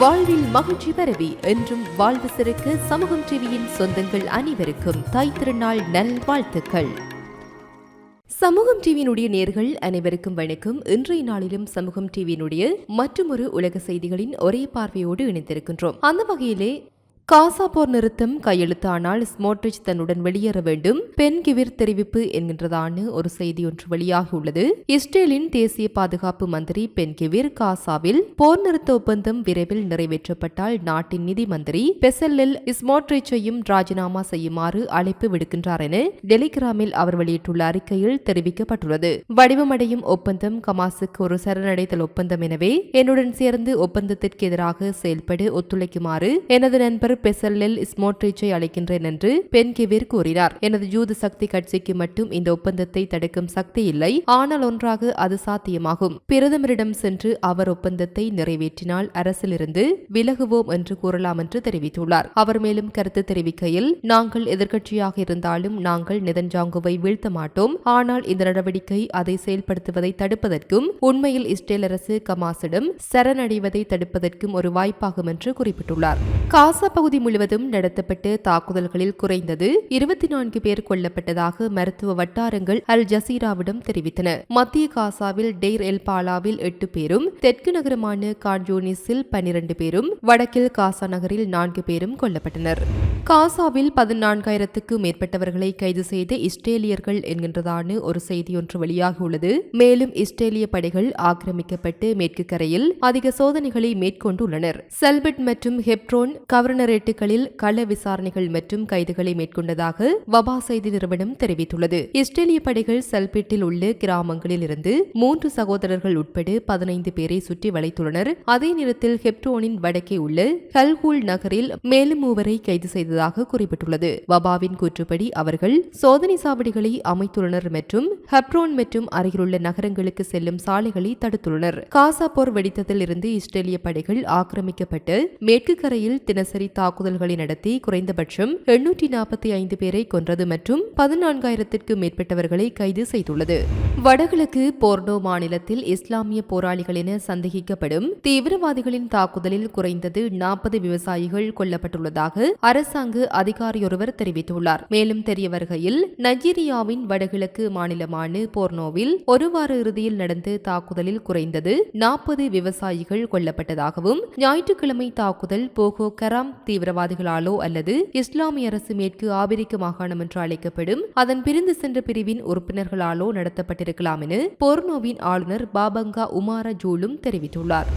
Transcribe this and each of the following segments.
வாழ்வில் மகிழ்ச்சி பரவி என்றும் வாழ்வு சிறக்க சமூகம் டிவியின் சொந்தங்கள் அனைவருக்கும் தாய் திருநாள் நல் வாழ்த்துக்கள். சமூகம் டிவியினுடைய நேர்கள் அனைவருக்கும் வணக்கம். இன்றைய நாளிலும் சமூகம் டிவியினுடைய மற்றொரு உலக செய்திகளின் ஒரே பார்வையோடு இணைந்திருக்கின்றோம். அந்த வகையிலே காசா போர் நிறுத்தம் கையெழுத்தானால் ஸ்மோட்ரிச் தன்னுடன் வெளியேற வேண்டும். பெண் கிவிர் தெரிவிப்பு என்கின்றதான ஒரு செய்தி ஒன்று வெளியாகியுள்ளது. இஸ்ரேலின் தேசிய பாதுகாப்பு மந்திரி பென் கிவிர் காசாவில் போர் நிறுத்த ஒப்பந்தம் விரைவில் நிறைவேற்றப்பட்டால் நாட்டின் நிதி மந்திரி பெசல்லில் ஸ்மோட்ரிச்சையும் ராஜினாமா செய்யுமாறு அழைப்பு விடுக்கின்றார் என டெலிகிராமில் அவர் வெளியிட்டுள்ள அறிக்கையில் தெரிவிக்கப்பட்டுள்ளது. வடிவமடையும் ஒப்பந்தம் கமாசுக்கு ஒரு சரணடைதல் ஒப்பந்தம் எனவே என்னுடன் சேர்ந்து ஒப்பந்தத்திற்கு எதிராக செயல்பட ஒத்துழைக்குமாறு எனது நண்பர் பெசல்லெல் ஸ்மோட்ரிச்சை அழைக்கின்றேன் என்று பென்கிவிர் கூறினார். எனது ஜூத சக்தி கட்சிக்கு மட்டும் இந்த ஒப்பந்தத்தை தடுக்கும் சக்தி இல்லை. ஆனால் ஒன்றாக அது சாத்தியமாகும். பிரதமரிடம் சென்று அவர் ஒப்பந்தத்தை நிறைவேற்றினால் அரசிலிருந்து விலகுவோம் என்று கூறலாம் என்று தெரிவித்துள்ளார். அவர் மேலும் கருத்து தெரிவிக்கையில் நாங்கள் எதிர்க்கட்சியாக இருந்தாலும் நாங்கள் நிதன்ஜாங்குவை வீழ்த்த மாட்டோம். ஆனால் இந்த நடவடிக்கை அதை செயல்படுத்துவதை தடுப்பதற்கும் உண்மையில் இஸ்ரேல் அரசு கமாசிடம் சரணடைவதை தடுப்பதற்கும் ஒரு வாய்ப்பாகும் என்று குறிப்பிட்டுள்ளார். காசா அப்பகுதி முழுவதும் நடத்தப்பட்ட தாக்குதல்களில் குறைந்தது இருபத்தி நான்கு பேர் கொல்லப்பட்டதாக மருத்துவ வட்டாரங்கள் அல் ஜசீராவிடம் தெரிவித்தன. மத்திய காசாவில் டெய்ர் எல் பாலாவில் எட்டு பேரும் தெற்கு நகரமான கான்ஜோனிஸில் பனிரண்டு பேரும் வடக்கில் காசா நகரில் நான்கு பேரும் கொல்லப்பட்டனர். காசாவில் பதினான்காயிரத்துக்கு மேற்பட்டவர்களை கைது செய்த இஸ்ரேலியர்கள் என்கின்றதான ஒரு செய்தி ஒன்று வெளியாகியுள்ளது. மேலும் இஸ்ரேலிய படைகள் ஆக்கிரமிக்கப்பட்டு மேற்கு கரையில் அதிக சோதனைகளை மேற்கொண்டுள்ளனர். செல்பெட் மற்றும் ஹெப்ரோன் கவர்னரேட்டுகளில் கள விசாரணைகள் மற்றும் கைதுகளை மேற்கொண்டதாக வபா செய்தி நிறுவனம் தெரிவித்துள்ளது. இஸ்ரேலிய படைகள் செல்பெட்டில் உள்ள கிராமங்களில் இருந்து மூன்று சகோதரர்கள் உட்பட பதினைந்து பேரை சுற்றி வளைத்துள்ளனர். அதே நேரத்தில் ஹெப்ரோனின் வடக்கே உள்ள ஹல்கூல் நகரில் மேலும் மூவரை கைது செய்ததாக குறிப்பிட்டுள்ளது. வபாவின் கூற்றுப்படி அவர்கள் சோதனை சாவடிகளை அமைத்துள்ளனர் மற்றும் ஹெப்ரோன் மற்றும் அருகிலுள்ள நகரங்களுக்கு செல்லும் சாலைகளை தடுத்துள்ளனர். காசா போர் வெடித்ததில் இருந்து இஸ்ரேலிய படைகள் ஆக்கிரமிக்கப்பட்டு மேற்கு கரையில் தினசரி தாக்குதல்களை நடத்தி குறைந்தபட்சம் எண்ணூற்றி நாற்பத்தி ஐந்து பேரை கொன்றது மற்றும் பதினான்காயிரத்திற்கும் மேற்பட்டவர்களை கைது செய்துள்ளது. வடகிழக்கு போர்டோ மாநிலத்தில் இஸ்லாமிய போராளிகள் என சந்தேகிக்கப்படும் தீவிரவாதிகளின் தாக்குதலில் குறைந்தது நாற்பது விவசாயிகள் கொல்லப்பட்டுள்ளதாக அரசாங்க அதிகாரியொருவர் தெரிவித்துள்ளார். மேலும் தெரிய வருகையில் நைஜீரியாவின் வடகிழக்கு மாநிலமான போர்னோவில் ஒரு வார இறுதியில் நடந்த தாக்குதலில் குறைந்தது நாற்பது விவசாயிகள் கொல்லப்பட்டதாகவும் ஞாயிற்றுக்கிழமை தாக்குதல் போகோ கராம் தீவிரவாதிகளாலோ அல்லது இஸ்லாமிய அரசு மேற்கு ஆபிரிக்க மாகாணம் என்று அழைக்கப்படும் அதன் பிரிந்து சென்ற பிரிவின் உறுப்பினர்களாலோ நடத்தப்பட்டிருக்கலாம் என போர்னோவின் ஆளுநர் பாபங்கா உமார ஜூலும் தெரிவித்துள்ளார்.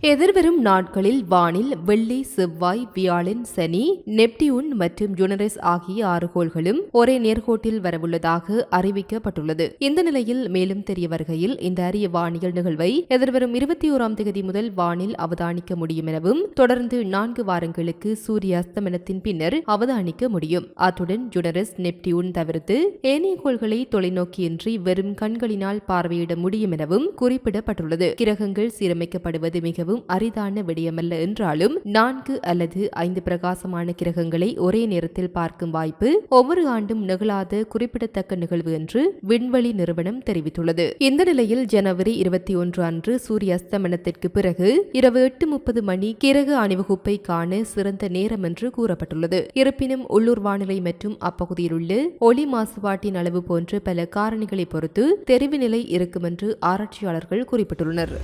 எதிர்வரும் நாட்களில் வானில் வெள்ளி செவ்வாய் வியாழன் சனி நெப்டியூன் மற்றும் ஜுனரஸ் ஆகிய ஆறு கோள்களும் ஒரே நேர்கோட்டில் வரவுள்ளதாக அறிவிக்கப்பட்டுள்ளது. இந்த நிலையில் மேலும் தெரிய வருகையில் இந்த அரிய வானியல் நிகழ்வை எதிர்வரும் இருபத்தி ஓராம் தேதி முதல் வானில் அவதானிக்க முடியும் எனவும் தொடர்ந்து நான்கு வாரங்களுக்கு சூரிய அஸ்தமனத்தின் பின்னர் அவதானிக்க முடியும். அத்துடன் ஜுனரஸ் நெப்டியூன் தவிர்த்து ஏனைய கோள்களை தொலைநோக்கியின்றி வெறும் கண்களினால் பார்வையிட முடியும் எனவும் குறிப்பிடப்பட்டுள்ளது. கிரகங்கள் சீரமைக்கப்படுவது மிகவும் மிகவும் அரிதான விடயமல்ல என்றாலும் நான்கு அல்லது ஐந்து பிரகாசமான கிரகங்களை ஒரே நேரத்தில் பார்க்கும் வாய்ப்பு ஒவ்வொரு ஆண்டும் நிகழாத குறிப்பிடத்தக்க நிகழ்வு என்று விண்வெளி நிறுவனம் தெரிவித்துள்ளது. இந்த நிலையில் ஜனவரி இருபத்தி ஒன்று அன்று சூரிய அஸ்தமனத்திற்கு பிறகு இரவு எட்டு முப்பது மணி கிரக அணிவகுப்பை காண சிறந்த நேரம் என்று கூறப்பட்டுள்ளது. இருப்பினும் உள்ளூர் வானிலை மற்றும் அப்பகுதியில் உள்ள ஒளி மாசுபாட்டின் அளவு போன்ற பல காரணிகளை பொறுத்து தெரிவு நிலை இருக்கும் என்று ஆராய்ச்சியாளர்கள் குறிப்பிட்டுள்ளனர்.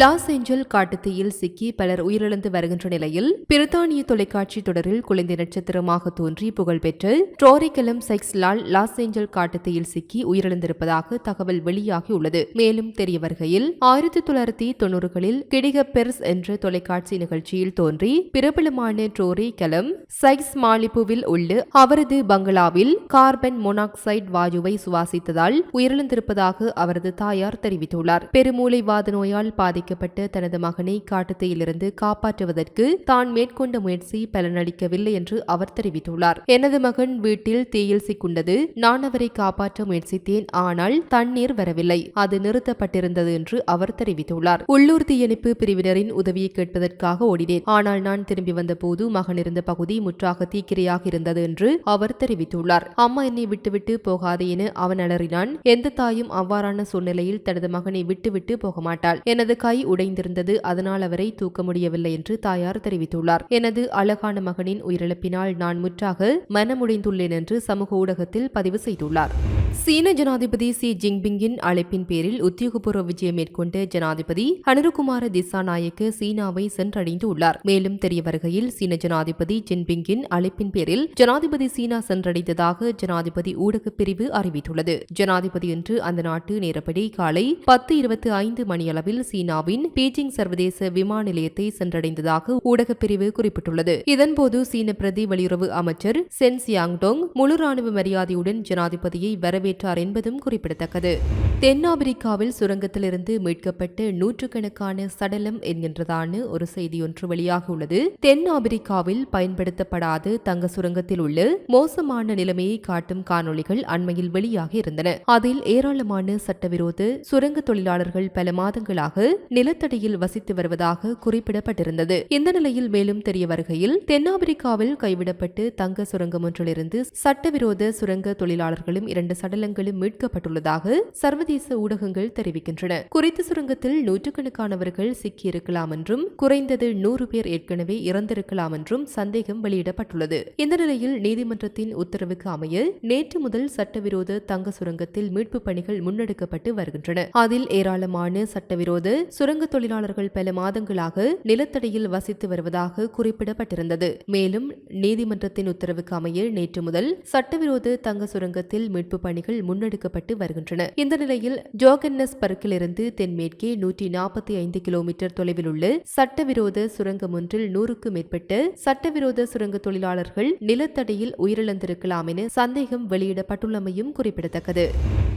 லாஸ் ஏஞ்சல் காட்டுத்தீயில் சிக்கி பலர் உயிரிழந்து வருகின்ற நிலையில் பிரித்தானிய தொலைக்காட்சி தொடரில் குழந்தை நட்சத்திரமாக தோன்றி புகழ்பெற்ற ட்ரோரிகலம் செக்ஸ்லால் லாஸ் ஏஞ்சல் காட்டுத்தீயில் சிக்கி உயிரிழந்திருப்பதாக தகவல் வெளியாகியுள்ளது. மேலும் தெரிய வருகையில் ஆயிரத்தி தொள்ளாயிரத்தி தொன்னூறுகளில் கிடிக பெர்ஸ் என்ற தொலைக்காட்சி நிகழ்ச்சியில் தோன்றி பிரபலமான ட்ரோரி கலம் சைக்ஸ் மாலிப்புவில் உள்ள அவரது பங்களாவில் கார்பன் மோனாக்சைடு வாயுவை சுவாசித்ததால் உயிரிழந்திருப்பதாக அவரது தாயார் தெரிவித்துள்ளார். பெருமூளைவாத நோயால் பாதிக்கப்பட்ட தனது மகனை காட்டுத்தீயிலிருந்து காப்பாற்றுவதற்கு தான் மேற்கொண்ட முயற்சி பலனளிக்கவில்லை என்று அவர் தெரிவித்துள்ளார். எனது மகன் வீட்டில் தீயில் சிக்குண்டது. நான் அவரை காப்பாற்ற முயற்சித்தேன். ஆனால் தண்ணீர் வரவில்லை. அது நிறுத்தப்பட்டிருந்தது என்று அவர் தெரிவித்துள்ளார். உள்ளூர் தீயணைப்பு பிரிவினரின் உதவியை கேட்பதற்காக ஓடினேன். ஆனால் நான் திரும்பி வந்தபோது மகன் இருந்த பகுதி முற்றாக தீக்கிரையாக இருந்தது என்று அவர் தெரிவித்துள்ளார். அம்மா என்னை விட்டுவிட்டு போகாதே என அவன் அலறினான். எந்த தாயும் அவ்வாறான சூழ்நிலையில் தனது மகனை விட்டுவிட்டு போக மாட்டாள் எனது கை உடைந்திருந்தது. அதன் அதனால் அவரை தூக்க முடியவில்லை என்று தாயார் தெரிவித்துள்ளார். எனது அழகான மகனின் உயிரிழப்பினால் நான் முற்றாக மனமுடைந்துள்ளேன் என்று சமூக ஊடகத்தில் பதிவு செய்துள்ளார். சீன ஜனாதிபதி சி ஜின்பிங்கின் அழைப்பின் பேரில் உத்தியோகபூர்வ விஜயம் மேற்கொண்ட ஜனாதிபதி அனுருகுமார திசாநாயக்க சீனாவை சென்றடைந்துள்ளார். மேலும் தெரிய வருகையில் சீன ஜனாதிபதி ஜின்பிங்கின் அழைப்பின் பேரில் ஜனாதிபதி சீனா சென்றடைந்ததாக ஜனாதிபதி ஊடகப் பிரிவு அறிவித்துள்ளது. ஜனாதிபதி இன்று அந்த நாட்டு நேரப்படி காலை பத்து இருபத்தி ஐந்து மணியளவில் சீனாவின் பீஜிங் சர்வதேச விமான நிலையத்தை சென்றடைந்ததாக ஊடகப் பிரிவு குறிப்பிட்டுள்ளது. இதன்போது சீன பிரதி வெளியுறவு அமைச்சர் சென் சியாங்டோங் முழு ராணுவ மரியாதையுடன் ஜனாதிபதியை வரவேற்றார் என்பதும் குறிப்பிடத்தக்கது. தென்னாப்பிரிக்காவில் சுரங்கத்திலிருந்து மீட்கப்பட்ட நூற்றுக்கணக்கான சடலம் என்கின்றதான ஒரு செய்தி ஒன்று வெளியாகியுள்ளது தென்னாப்பிரிக்காவில் பயன்படுத்தப்படாத தங்க சுரங்கத்தில் உள்ள மோசமான நிலைமையை காட்டும் காணொளிகள் அண்மையில் வெளியாகி இருந்தன. அதில் ஏராளமான சட்டவிரோத சுரங்க தொழிலாளர்கள் பல மாதங்களாக நிலத்தடியில் வசித்து வருவதாக குறிப்பிடப்பட்டிருந்தது. இந்த நிலையில் மேலும் தெரிய வருகையில் தென்னாப்பிரிக்காவில் கைவிடப்பட்டு தங்க சுரங்கம் ஒன்றிலிருந்து சட்டவிரோத சுரங்க தொழிலாளர்களும் இரண்டு சடலங்களும் மீட்கப்பட்டுள்ளதாக சர்வதேச ஊடகங்கள் தெரிவிக்கின்றன. குறித்த சுரங்கத்தில் நூற்றுக்கணக்கானவர்கள் சிக்கியிருக்கலாம் என்றும் குறைந்தது நூறு பேர் ஏற்கனவே இறந்திருக்கலாம் என்றும் சந்தேகம் வெளியிடப்பட்டுள்ளது. இந்த நிலையில் நீதிமன்றத்தின் உத்தரவுக்கு அமைய நேற்று முதல் சட்டவிரோத தங்க சுரங்கத்தில் மீட்பு பணிகள் முன்னெடுக்கப்பட்டு வருகின்றன. அதில் ஏராளமான சட்டவிரோத சுரங்க தொழிலாளர்கள் பல மாதங்களாக நிலத்தடியில் வசித்து வருவதாக குறிப்பிடப்பட்டிருந்தது. மேலும் நீதிமன்றத்தின் உத்தரவுக்கு அமைய நேற்று முதல் சட்டவிரோத தங்க சுரங்கத்தில் மீட்பு பணிகள் முன்னெடுக்கப்பட்டு வருகின்றன. இந்த நிலையில் ஜோகன்னஸ் பர்க்கிலிருந்து தென்மேற்கே நூற்றி நாற்பத்தி ஐந்து கிலோமீட்டர் தொலைவில் உள்ள சட்டவிரோத சுரங்கம் ஒன்றில் நூறுக்கும் மேற்பட்ட சட்டவிரோத சுரங்க தொழிலாளர்கள் நிலத்தடியில் உயிரிழந்திருக்கலாம் என சந்தேகம் வெளியிடப்பட்டுள்ளமையும் குறிப்பிடத்தக்கது.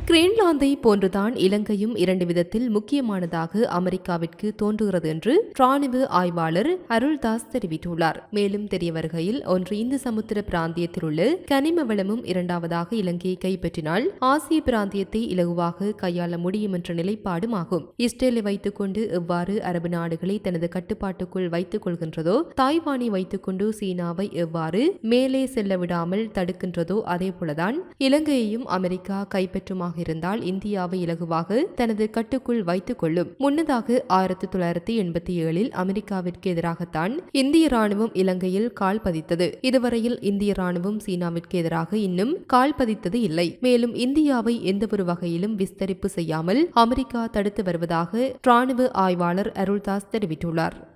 கிரீன்லாந்தை போன்றுதான் இலங்கையும் இரண்டு விதத்தில் முக்கியமானதாக அமெரிக்காவிற்கு தோன்றுகிறது என்று ராணுவ ஆய்வாளர் அருள்தாஸ் தெரிவித்துள்ளார். மேலும் தெரிய வருகையில் ஒன்று இந்து சமுத்திர பிராந்தியத்தில் உள்ள கனிம வளமும் இரண்டாவதாக இலங்கையை கைப்பற்றினால் ஆசிய பிராந்தியத்தை இலகுவாக கையாள முடியும் என்ற நிலைப்பாடும் ஆகும். இஸ்ரேலை வைத்துக்கொண்டு எவ்வாறு அரபு நாடுகளை தனது கட்டுப்பாட்டுக்குள் வைத்துக் கொள்கின்றதோ தாய்வானை வைத்துக்கொண்டு சீனாவை எவ்வாறு மேலே செல்ல விடாமல் தடுக்கின்றதோ அதே போலதான் இலங்கையையும் அமெரிக்கா கைப்பற்றுமாக இருந்தால் இந்தியாவை இலகுவாக தனது கட்டுக்குள் வைத்துக் கொள்ளும். முன்னதாக ஆயிரத்தி தொள்ளாயிரத்தி எண்பத்தி ஏழில் அமெரிக்காவிற்கு எதிராகத்தான் இந்திய ராணுவம் இலங்கையில் கால் பதித்தது. இதுவரையில் இந்திய ராணுவம் சீனாவிற்கு எதிராக இன்னும் கால் பதித்தது இல்லை. மேலும் இந்தியாவை எந்தவொரு வகையிலும் விஸ்தரிப்பு செய்யாமல் அமெரிக்கா தடுத்து வருவதாக ராணுவ ஆய்வாளர் அருள்தாஸ் தெரிவித்துள்ளார்.